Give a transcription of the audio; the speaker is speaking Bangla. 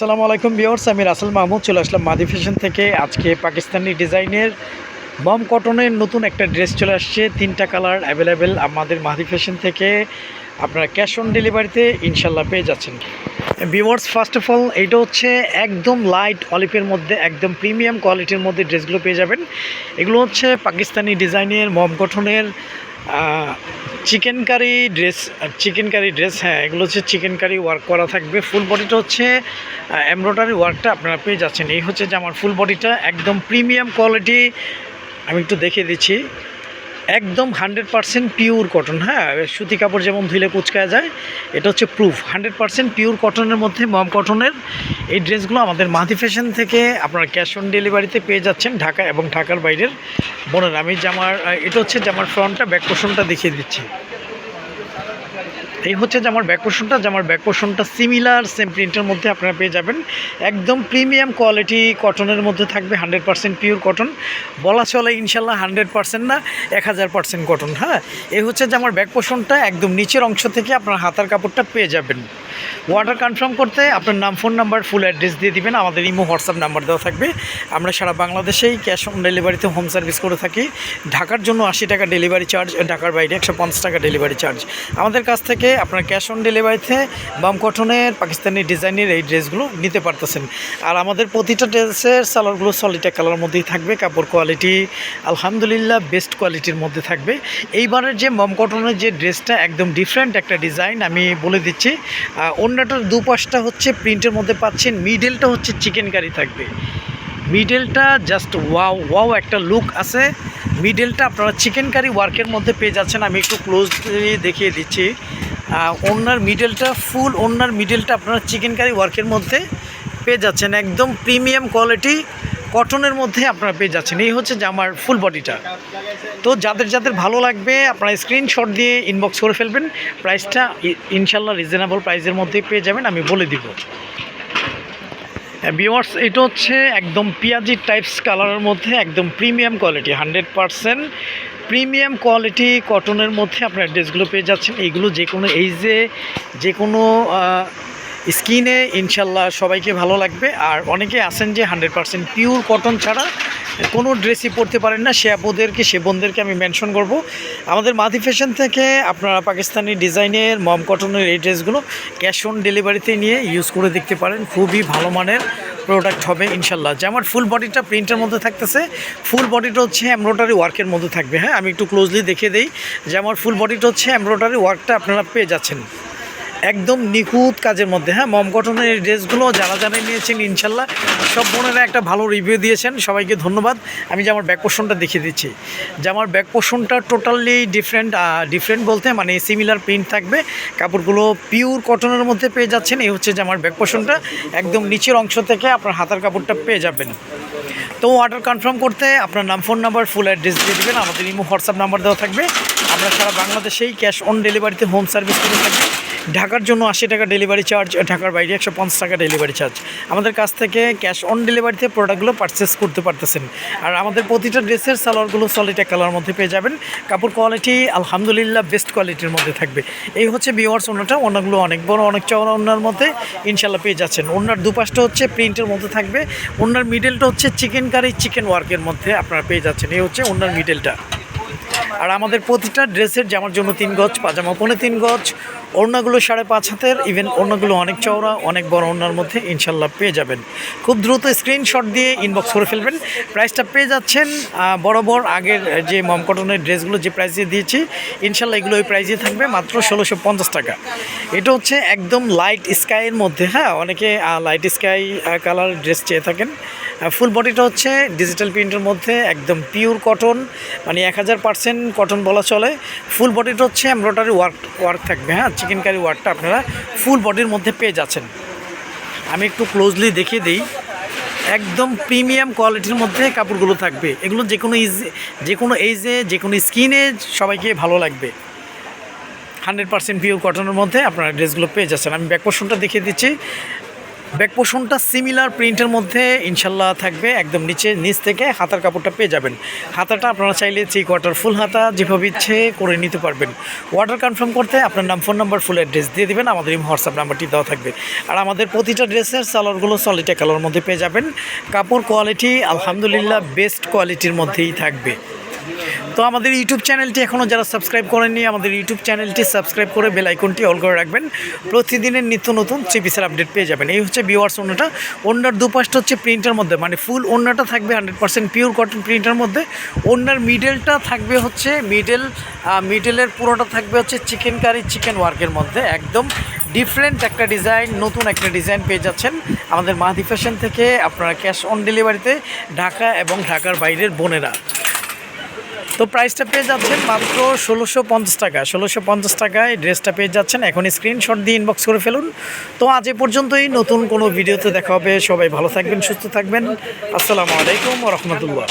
আসসালামু আলাইকুম বিয়ার্স আমি রাসেল মাহমুদ, চলে আসলাম মাদি ফ্যাশন থেকে। আজকে পাকিস্তানি ডিজাইনের মম কটনের নতুন একটা ড্রেস চলে আসছে, তিনটা কালার অ্যাভেলেবেল আমাদের মাদি ফ্যাশন থেকে। আপনারা ক্যাশ অন ডেলিভারিতে ইনশাল্লাহ পেয়ে যাচ্ছেন। বিওয়ার্স ফার্স্ট অফ অল এইটা হচ্ছে একদম লাইট অলিপের মধ্যে, একদম প্রিমিয়াম কোয়ালিটির মধ্যে ড্রেসগুলো পেয়ে যাবেন। এগুলো হচ্ছে পাকিস্তানি ডিজাইনের, মম গঠনের chicken curry dress chicken curry dress হ্যাঁ এগুলো হচ্ছে চিকেন কারি ওয়ার্ক করা থাকবে। ফুল বডিটা হচ্ছে এমব্রয়ডারি ওয়ার্কটা আপনারা পেয়ে যাচ্ছেন। এই হচ্ছে যে আমার ফুল বডিটা একদম প্রিমিয়াম কোয়ালিটি আমি একটু দেখিয়ে দিচ্ছি। একদম হান্ড্রেড পারসেন্ট পিওর কটন হ্যাঁ? সুতি কাপড় যেমন ধুলে কুচকা যায়, এটা হচ্ছে প্রুফ হান্ড্রেড পারসেন্ট পিওর কটনের মধ্যে মম কটনের এই ড্রেসগুলো আমাদের মাহি ফ্যাশন থেকে আপনারা ক্যাশ অন ডেলিভারিতে পেয়ে যাচ্ছেন ঢাকা এবং ঢাকার বাইরের বোনের। আমি জামার এটা হচ্ছে জামার ফ্রন্টটা ব্যাক পোষণটা দেখিয়ে দিচ্ছি। এই হচ্ছে জামার ব্যাক পোর্শনটা জামার ব্যাক পোর্শনটা সিমিলার সেম প্রিন্টের মধ্যে আপনারা পেয়ে যাবেন। একদম প্রিমিয়াম কোয়ালিটি কটনের মধ্যে থাকবে হান্ড্রেড পার্সেন্ট পিওর কটন বলা চলে ইনশাল্লাহ হান্ড্রেড পার্সেন্ট না, এক হাজার পার্সেন্ট কটন হ্যাঁ? এই হচ্ছে জামার ব্যাক পোর্শনটা একদম নিচের অংশ থেকে আপনার হাতার কাপড়টা পেয়ে যাবেন। অর্ডার কনফার্ম করতে আপনার নাম ফোন নাম্বার ফুল অ্যাড্রেস দিয়ে দিবেন। আমাদের ইমো হোয়াটসঅ্যাপ নাম্বার দেওয়া থাকবে। আমরা সারা বাংলাদেশেই ক্যাশ অন ডেলিভারিতে হোম সার্ভিস করে থাকি। ঢাকার জন্য আশি টাকা ডেলিভারি চার্জ ঢাকার বাইরে একশো পঞ্চাশ টাকা ডেলিভারি চার্জ আমাদের কাছ থেকে আপনার ক্যাশ অন ডেলিভারিতে বাম কটনের পাকিস্তানি ডিজাইনের এই ড্রেসগুলো নিতে পারতেছেন। আর আমাদের প্রতিটা ড্রেসের সালোয়ারগুলো সলিটা কালার মধ্যেই থাকবে। কাপড় কোয়ালিটি আলহামদুলিল্লাহ বেস্ট কোয়ালিটির মধ্যে থাকবে। এইবারের যে মম কটনের যে ড্রেসটা একদম ডিফারেন্ট একটা ডিজাইন আমি বলে দিচ্ছি। অন্যটার দুপাশটা হচ্ছে প্রিন্টের মধ্যে পাচ্ছেন মিডেলটা হচ্ছে চিকেন কারি থাকবে। মিডেলটা জাস্ট ওয়াও ওয়াও একটা লুক আছে। মিডেলটা আপনারা চিকেন কারি ওয়ার্কের মধ্যে পেয়ে যাচ্ছেন, আমি একটু ক্লোজলি দেখিয়ে দিচ্ছি। ওনার মিডেলটা ফুল ওনার মিডেলটা আপনারা চিকেন কারি ওয়ার্কের মধ্যে পেয়ে যাচ্ছেন, একদম প্রিমিয়াম কোয়ালিটি কটনের মধ্যে আপনারা পেয়ে যাচ্ছেন। এই হচ্ছে যে আমার ফুল বডিটা তো যাদের যাদের ভালো লাগবে, আপনারা স্ক্রিনশট দিয়ে ইনবক্স করে ফেলবেন। প্রাইসটা ইনশাল্লাহ রিজনেবল প্রাইসের মধ্যেই পেয়ে যাবেন, আমি বলে দিব। বিওয়ার্স এটা হচ্ছে একদম পিয়াজি টাইপস কালারের মধ্যে একদম premium quality hundred percent premium quality কটনের মধ্যে আপনার ড্রেসগুলো পেয়ে যাচ্ছেন। এইগুলো যে কোনো এইজে যে কোনো স্কিনে ইনশাল্লাহ সবাইকে ভালো লাগবে। আর অনেকে আছেন যে হান্ড্রেড পারসেন্ট পিওর কটন ছাড়া কোনো ড্রেসই পরতে পারেন না। সে আপুদেরকে, সে বোনদেরকে আমি মেনশন করব। আমাদের মাদি ফ্যাশন থেকে আপনারা পাকিস্তানি ডিজাইনের, মম কটনের এই ড্রেসগুলো ক্যাশ অন ডেলিভারিতে নিয়ে ইউজ করে দেখতে পারেন। খুবই ভালো মানের প্রোডাক্ট হবে ইনশাল্লাহ। যে আমার ফুল বডিটা প্রিন্টের মধ্যে থাকতেছে ফুল বডিটা হচ্ছে এমব্রয়ডারি ওয়ার্কের মধ্যে থাকবে। হ্যাঁ আমি একটু ক্লোজলি দেখে দিই। যে আমার ফুল বডিটা হচ্ছে এমব্রয়ডারি ওয়ার্কটা আপনারা পেয়ে যাচ্ছেন। একদম নিখুঁত কাজের মধ্যে হ্যাঁ? মম কটনের এই ড্রেসগুলো যারা যারা নিয়েছেন, ইনশাল্লাহ সব বোনেরা একটা ভালো রিভিউ দিয়েছেন, সবাইকে ধন্যবাদ। আমি যে আমার ব্যাক পোর্শনটা দেখিয়ে দিচ্ছি। যে আমার ব্যাক পোর্শনটা টোটালি ডিফারেন্ট ডিফারেন্ট বলতে মানে সিমিলার প্রিন্ট থাকবে। কাপড়গুলো পিওর কটনের মধ্যে পেয়ে যাচ্ছেন। এই হচ্ছে যে আমার ব্যাক পোর্শনটা একদম নিচের অংশ থেকে আপনার হাতার কাপড়টা পেয়ে যাবেন। তো অর্ডার কনফার্ম করতে আপনার নাম ফোন নাম্বার ফুল অ্যাড্রেস দিয়ে দেবেন। আমাদের ইমো হোয়াটসঅ্যাপ নাম্বার দেওয়া থাকবে। আমরা সারা বাংলাদেশেই ক্যাশ অন ডেলিভারিতে হোম সার্ভিস করে থাকি। ঢাকার জন্য আশি টাকা ডেলিভারি চার্জ ঢাকার বাইরে একশো পঞ্চাশ টাকা ডেলিভারি চার্জ আমাদের কাছ থেকে ক্যাশ অন ডেলিভারিতে প্রোডাক্টগুলো পারচেস করতে পারতেছেন। আর আমাদের প্রতিটা ড্রেসের সালোয়ারগুলো সলিটা কালার মধ্যে পেয়ে যাবেন। কাপড় কোয়ালিটি আলহামদুলিল্লাহ বেস্ট কোয়ালিটির মধ্যে থাকবে। এই হচ্ছে বিওয়ার্স ওনাটা ওনাগুলো অনেক বড়, অনেক চওড়া ওনার মধ্যে ইনশাল্লাহ পেয়ে যাচ্ছেন। ওনার দুপাশটা হচ্ছে প্রিন্টের মধ্যে থাকবে। ওনার মিডেলটা হচ্ছে চিকেন কারি চিকেন ওয়ার্কের মধ্যে আপনারা পেয়ে যাচ্ছেন। এই হচ্ছে ওনার মিডেলটা আর আমাদের প্রতিটা ড্রেসের জামার জন্য তিন গজ, পাজামা পনে তিন গজ ওড়নাগুলো সাড়ে পাঁচ হাতের ইভেন ওড়নাগুলো অনেক চওড়া, অনেক বড় ওড়নার মধ্যে ইনশাল্লাহ পেয়ে যাবেন। খুব দ্রুত স্ক্রিনশট দিয়ে ইনবক্স করে ফেলবেন। প্রাইসটা পেয়ে যাচ্ছেন বরাবর আগের যে মম কটনের ড্রেসগুলো যে প্রাইসে দিয়েছি, ইনশাল্লাহ এগুলো ওই প্রাইসে থাকবে মাত্র ষোলোশো পঞ্চাশ টাকা। এটা হচ্ছে একদম লাইট স্কাইয়ের মধ্যে হ্যাঁ? অনেকে লাইট স্কাই কালার ড্রেস চেয়ে থাকেন। ফুল বডিটা হচ্ছে ডিজিটাল প্রিন্টের মধ্যে, একদম পিওর কটন মানে এক হাজার পার্সেন্ট কটন বলা চলে। ফুল বডিটা হচ্ছে এমব্রয়ডারি ওয়ার্ক ওয়ার্ক থাকবে হ্যাঁ? চিকেন কারি ওয়ার্ডটা আপনারা ফুল বডির মধ্যে পেয়ে যাচ্ছেন। আমি একটু ক্লোজলি দেখিয়ে দিই। একদম প্রিমিয়াম কোয়ালিটির মধ্যে কাপড়গুলো থাকবে। এগুলো যে কোনো ইজ যে কোনো এইজে যে কোনো স্কিনে সবাইকে ভালো লাগবে। হান্ড্রেড পার্সেন্ট পিওর কটনের মধ্যে আপনারা ড্রেসগুলো পেয়ে যাচ্ছেন। আমি ব্যাক পোর্শনটা দেখিয়ে দিচ্ছি। ব্যাক পোষণটা সিমিলার প্রিন্টের মধ্যে ইনশাল্লাহ থাকবে, একদম নিচে, নিচ থেকে হাতার কাপড়টা পেয়ে যাবেন। হাতাটা আপনারা চাইলে থ্রি কোয়ার্টার ফুল হাতা যেভাবে ইচ্ছে করে নিতে পারবেন। অর্ডার কনফার্ম করতে আপনার নাম ফোন নাম্বার ফুল অ্যাড্রেস দিয়ে দেবেন, আমাদের এই হোয়াটসঅ্যাপ নাম্বারটি দেওয়া থাকবে। আর আমাদের প্রতিটা ড্রেসের সালোয়ারগুলো সলিটা কালার মধ্যে পেয়ে যাবেন। কাপড় কোয়ালিটি আলহামদুলিল্লাহ বেস্ট কোয়ালিটির মধ্যেই থাকবে। তো আমাদের ইউটিউব চ্যানেলটি এখনও যারা সাবস্ক্রাইব করেননি, আমাদের ইউটিউব চ্যানেলটি সাবস্ক্রাইব করে বেল আইকনটি অল করে রাখবেন। প্রতিদিনের নিত্য নতুন থ্রি পিসের আপডেট পেয়ে যাবেন। এই হচ্ছে বিওয়ার্স ওনাটা ওনার দুপাশটা হচ্ছে প্রিন্টের মধ্যে মানে ফুল ওনাটা থাকবে হান্ড্রেড পার্সেন্ট পিওর কটন প্রিন্টের মধ্যে। ওনার মিডেলটা থাকবে হচ্ছে মিডেল মিডেলের পুরোটা থাকবে হচ্ছে চিকেন কারি চিকেন ওয়ার্কের মধ্যে। একদম ডিফারেন্ট একটা ডিজাইন নতুন একটা ডিজাইন পেয়ে যাচ্ছেন। আমাদের মাহাদি ফ্যাশন থেকে আপনারা ক্যাশ অন ডেলিভারিতে ঢাকা এবং ঢাকার বাইরের বোনেরা। তো প্রাইসটা পেয়ে যাচ্ছেন মাত্র ষোলোশো পঞ্চাশ টাকা। ষোলোশো পঞ্চাশ টাকায় ড্রেসটা পেয়ে যাচ্ছেন। এখন স্ক্রিনশট দিয়ে ইনবক্স করে ফেলুন। তো আজ এ পর্যন্তই। নতুন কোনো ভিডিওতে দেখা হবে। সবাই ভালো থাকবেন, সুস্থ থাকবেন। আসসালামু আলাইকুম রহমতুল্লাহ।